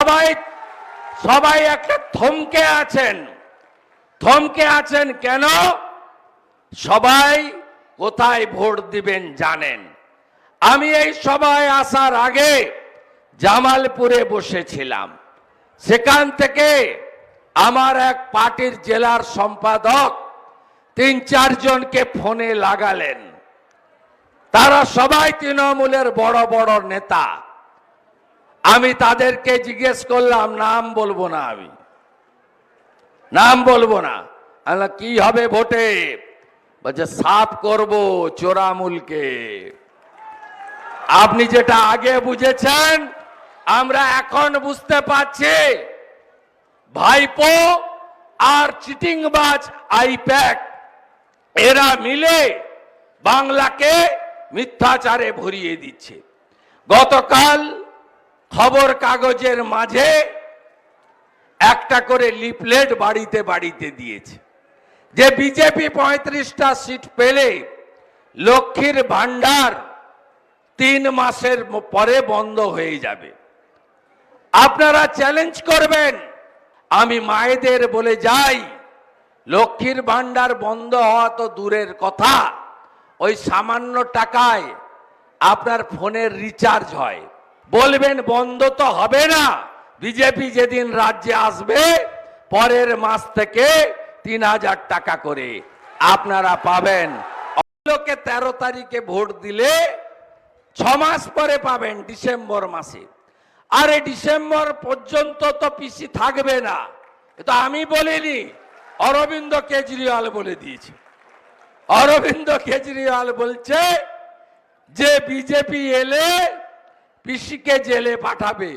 সবাই সবাই একটা থমকে আছেন। থমকে আছেন কেন? সবাই কোথায় ভোট দিবেন জানেন। আমি এই সভায় আসার আগে জামালপুরে বসেছিলাম। সেখান থেকে আমার এক পার্টির জেলার সম্পাদক তিন চারজনকে ফোনে লাগালেন। তারা সবাই তৃণমূলের বড় বড় নেতা। আমি তাদেরকে জিজ্ঞেস করলাম, নাম বলব না আমি। নাম বলব না। কি হবে ভোটে? বলছে, সাফ করব চোরামুলকে। আপনি যেটা আগে বুঝেছেন, আমরা এখন বুঝতে পারছি, ভাইপো আর চিটিংবাজ, আইপ্যাক, এরা মিলে বাংলাকে মিথ্যাচারে ভরিয়ে দিচ্ছে। গতকাল খবর কাগজের মাঝে একটা করে লিফলেট বাড়িতে বাড়িতে দিয়েছে। যে বিজেপি পঁয়ত্রিশটা সিট পেলে লক্ষ্মীর ভান্ডার তিন মাসের পরে বন্ধ হয়ে যাবে। আপনারা চ্যালেঞ্জ করবেন। আমি মায়েদের বলে যাই, লক্ষ্মীর ভান্ডার বন্ধ হওয়া তো দূরের কথা। ওই সামান্য টাকায় আপনার ফোনের রিচার্জ হয়। বলবেন বন্ধ তো হবে না। বিজেপি যেদিন রাজ্যে আসবে, পরের মাস থেকে তিন হাজার টাকা করে। আপনারা পাবেন। লোকে তেরো তারিখে ভোট দিলে ছ মাস পরে পাবেন, ডিসেম্বর মাসে। আরে ডিসেম্বর পর্যন্ত তো পিসি থাকবে না। তো আমি বলিনি, অরবিন্দ কেজরিওয়াল বলে দিয়েছে। অরবিন্দ কেজরিওয়াল বলছে যে বিজেপি এলে পিসিকে জেলে পাঠাবে